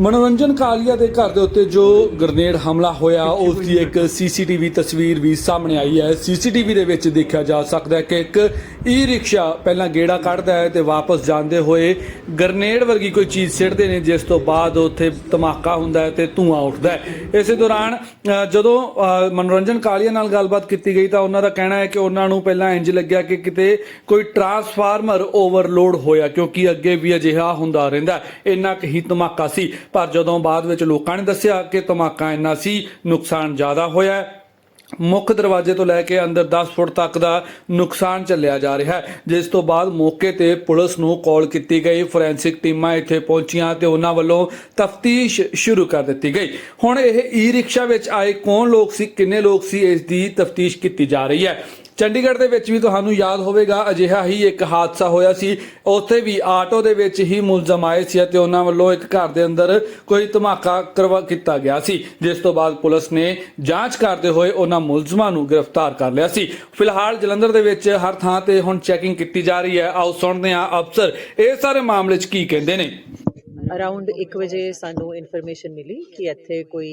ਮਨੋਰੰਜਨ ਕਾਲੀਆ ਦੇ ਘਰ ਦੇ ਉੱਤੇ ਜੋ ਗ੍ਰਨੇਡ ਹਮਲਾ ਹੋਇਆ, ਉਸ ਦੀ ਇੱਕ ਸੀਸੀਟੀਵੀ ਤਸਵੀਰ ਵੀ ਸਾਹਮਣੇ ਆਈ ਹੈ। ਸੀਸੀਟੀਵੀ ਦੇ ਵਿੱਚ ਦੇਖਿਆ ਜਾ ਸਕਦਾ ਹੈ ਕਿ ਇੱਕ ਈ ਰਿਕਸ਼ਾ ਪਹਿਲਾਂ ਗੇੜਾ ਕੱਢਦਾ ਹੈ ਤੇ ਵਾਪਸ ਜਾਂਦੇ ਹੋਏ ਗਰਨੇਡ ਵਰਗੀ ਕੋਈ ਚੀਜ਼ ਸਿੱਟਦੇ ਨੇ, ਜਿਸ ਤੋਂ ਬਾਅਦ ਉੱਥੇ ਧਮਾਕਾ ਹੁੰਦਾ ਹੈ ਤੇ ਧੂਆਂ ਉੱਠਦਾ ਹੈ। ਇਸੇ ਦੌਰਾਨ ਜਦੋਂ ਮਨੋਰੰਜਨ ਕਾਲੀਆ ਨਾਲ ਗੱਲਬਾਤ ਕੀਤੀ ਗਈ ਤਾਂ ਉਹਨਾਂ ਦਾ ਕਹਿਣਾ ਹੈ ਕਿ ਉਹਨਾਂ ਨੂੰ ਪਹਿਲਾਂ ਇੰਜ ਲੱਗਿਆ ਕਿ ਕਿਤੇ ਕੋਈ ਟਰਾਂਸਫਾਰਮਰ ਓਵਰਲੋਡ ਹੋਇਆ, ਕਿਉਂਕਿ ਅੱਗੇ ਵੀ ਅਜਿਹਾ ਹੁੰਦਾ ਰਹਿੰਦਾ ਇੰਨਾ ਕੁ ਹੀ ਧਮਾਕਾ ਸੀ। ਪਰ ਜਦੋਂ ਬਾਅਦ ਵਿੱਚ ਲੋਕਾਂ ਨੇ ਦੱਸਿਆ ਕਿ ਧਮਾਕਾ ਇੰਨਾ ਸੀ, ਨੁਕਸਾਨ ਜ਼ਿਆਦਾ ਹੋਇਆ ਮੁੱਖ ਦਰਵਾਜ਼ੇ ਤੋਂ ਲੈ ਕੇ ਅੰਦਰ 10 ਫੁੱਟ ਤੱਕ ਦਾ ਨੁਕਸਾਨ ਚੱਲਿਆ ਜਾ ਰਿਹਾ ਹੈ। ਜਿਸ ਤੋਂ ਬਾਅਦ ਮੌਕੇ ਤੇ ਪੁਲਿਸ ਨੂੰ ਕਾਲ ਕੀਤੀ ਗਈ। ਫੋਰੈਂਸਿਕ ਟੀਮਾਂ ਇੱਥੇ ਪਹੁੰਚੀਆਂ ਤੇ ਉਹਨਾਂ ਵੱਲੋਂ ਤਫਤੀਸ਼ ਸ਼ੁਰੂ ਕਰ ਦਿੱਤੀ ਗਈ। ਹੁਣ ਇਹ ਈ ਰਿਕਸ਼ਾ ਵਿੱਚ ਆਏ ਕੌਣ ਲੋਕ ਸੀ, ਕਿੰਨੇ ਲੋਕ ਸੀ, ਇਸ ਦੀ ਤਫਤੀਸ਼ ਕੀਤੀ ਜਾ ਰਹੀ ਹੈ। ਚੰਡੀਗੜ੍ਹ ਦੇ ਵਿੱਚ ਵੀ ਤੁਹਾਨੂੰ ਯਾਦ ਹੋਵੇਗਾ, ਅਜਿਹਾ ਹੀ ਇੱਕ ਹਾਦਸਾ ਹੋਇਆ ਸੀ। ਉੱਥੇ ਵੀ ਆਟੋ ਦੇ ਵਿੱਚ ਹੀ ਮੁਲਜ਼ਮ ਆਏ ਸੀ ਅਤੇ ਉਹਨਾਂ ਵੱਲੋਂ ਇੱਕ ਘਰ ਦੇ ਅੰਦਰ ਕੋਈ ਧਮਾਕਾ ਕਰਵਾ ਕੀਤਾ ਗਿਆ ਸੀ। ਜਿਸ ਤੋਂ ਬਾਅਦ ਪੁਲਿਸ ਨੇ ਜਾਂਚ ਕਰਦੇ ਹੋਏ ਉਹਨਾਂ ਮੁਲਜ਼ਮਾਂ ਨੂੰ ਗ੍ਰਿਫਤਾਰ ਕਰ ਲਿਆ ਸੀ। ਫਿਲਹਾਲ ਜਲੰਧਰ ਦੇ ਵਿੱਚ ਹਰ ਥਾਂ ਤੇ ਹੁਣ ਚੈਕਿੰਗ ਕੀਤੀ ਜਾ ਰਹੀ ਹੈ। ਆਓ ਸੁਣਦੇ ਹਾਂ ਅਫਸਰ, ਇਹ ਸਾਰੇ ਮਾਮਲੇ 'ਚ ਕੀ ਕਹਿੰਦੇ ਨੇ? ਅਰਾਊਂਡ 1 ਵਜੇ ਸਾਨੂੰ ਇਨਫੋਰਮੇਸ਼ਨ ਮਿਲੀ ਕਿ ਇੱਥੇ ਕੋਈ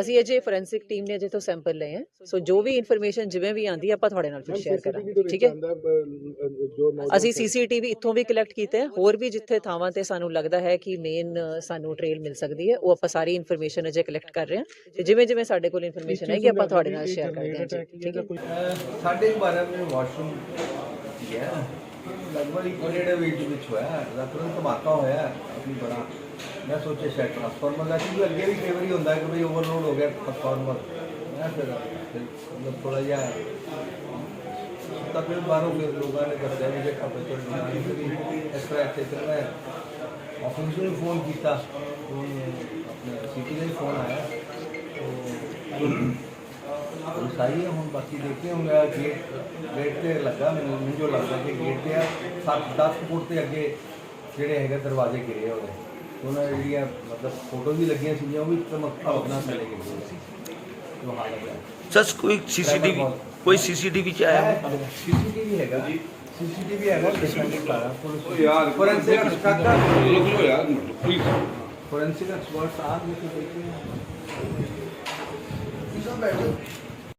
ਅਸੀਂ ਅਜੇ ਫੋਰੈਂਸਿਕ ਟੀਮ ਨੇ ਅਜੇ ਤੋਂ ਸੈਂਪਲ ਲਏ ਹੈ। ਸੋ ਜੋ ਵੀ ਇਨਫੋਰਮੇਸ਼ਨ ਜਿਵੇਂ ਵੀ ਆਂਦੀ ਆਪਾਂ ਤੁਹਾਡੇ ਨਾਲ ਫਿਰ ਸ਼ੇਅਰ ਕਰਾਂਗੇ। ਠੀਕ ਹੈ? ਅਸੀਂ ਸੀਸੀਟੀਵੀ ਇੱਥੋਂ ਵੀ ਕਲੈਕਟ ਕੀਤਾ ਹੈ। ਹੋਰ ਵੀ ਜਿੱਥੇ ਥਾਵਾਂ ਤੇ ਸਾਨੂੰ ਲੱਗਦਾ ਹੈ ਕਿ ਮੇਨ ਸਾਨੂੰ ਟ੍ਰੇਲ ਮਿਲ ਸਕਦੀ ਹੈ ਉਹ ਆਪਾਂ ਸਾਰੀ ਇਨਫੋਰਮੇਸ਼ਨ ਅਜੇ ਕਲੈਕਟ ਕਰ ਰਹੇ ਹਾਂ। ਤੇ ਜਿਵੇਂ ਜਿਵੇਂ ਸਾਡੇ ਕੋਲ ਇਨਫੋਰਮੇਸ਼ਨ ਹੈਗੀ ਆਪਾਂ ਤੁਹਾਡੇ ਨਾਲ ਸ਼ੇਅਰ ਕਰਦੇ ਹਾਂ। ਠੀਕ ਹੈ ਸਾਡੇ 12 ਵਜੇ ਵਾਸ਼ਰੂਮ ਹੈ। ਲਗਭਗ ਇੱਕ ਡੇਢ ਵੀਟ ਦੇ ਵਿੱਚ ਹੋਇਆ ਦਾ ਤੁਰੰਤ ਧਮਾਕਾ ਹੋਇਆ ਕਾਫੀ ਬੜਾ। ਮੈਂ ਸੋਚਿਆ ਸ਼ਾਇਦ ਟਰਾਂਸਫਾਰਮਰ ਦਾ, ਕਿਉਂਕਿ ਅੱਗੇ ਵੀ ਕਈ ਵਾਰੀ ਹੁੰਦਾ ਕਿ ਭਈ ਓਵਰਲੋਡ ਹੋ ਗਿਆ ਟਰਾਂਸਫਾਰਮਰ ਮੈਂ ਫਿਰ ਮਤਲਬ ਥੋੜਾ ਜਿਹਾ ਤਾਂ ਫਿਰ ਬਾਹਰੋਂ, ਫਿਰ ਲੋਕਾਂ ਨੇ ਦੱਸਿਆ ਵੀ ਜੇ ਕੰਪਿਊਟਰ ਨਹੀਂ ਇਸ ਤਰ੍ਹਾਂ ਇੱਥੇ ਤੇ ਮੈਂ ਆਫਿਸ ਨੂੰ ਫੋਨ ਕੀਤਾ। ਉਹ ਆਪਣੇ ਸਿਟੀ ਦਾ ਫੋਨ ਆਇਆ। ਉਹ ਸਾਈ ਹੈ ਹੁਣ ਬਾਕੀ ਦੇਖਦੇ ਹਾਂ ਮੇਰਾ ਗੇਟ ਗੇਟ ਤੇ ਲੱਗਾ ਮੈਨੂੰ ਮੈਨੂੰ ਜੋ ਲੱਗਦਾ ਕਿ ਗੇਟ ਤੇ ਆ 7 10 ਫੁੱਟ ਤੇ ਅੱਗੇ ਜਿਹੜੇ ਹੈਗੇ ਦਰਵਾਜ਼ੇ ਗਿਰੇ ਹੋਏ ਉਹਨਾਂ ਜਿਹੜੀਆਂ ਮਤਲਬ ਫੋਟੋ ਵੀ ਲੱਗੀਆਂ ਸੀਗੀਆਂ ਉਹ ਵੀ ਚਮਕ ਆਪਣਾ ਥੱਲੇ ਗਿਰੇ ਸੀ। ਜੋ ਹਾਲ ਹੈ। ਸਰ ਕੋਈ ਸੀਸੀਟੀਵੀ ਕੋਈ ਸੀਸੀਟੀਵੀ ਚ ਆਇਆ ਹੈ? ਸੀਸੀਟੀਵੀ ਹੈਗਾ। ਸੀਸੀਟੀਵੀ ਹੈਗਾ ਦੇਖਾਂਗੇ ਸਾਰਾ ਯਾਰ ਫੋਰੈਂਸਿਕ ਐਕਸਪਰਟ ਫੋਰੈਂਸਿਕ ਐਕਸਪਰਟ ਆ ਕੇ ਦੇਖਦੇ हैं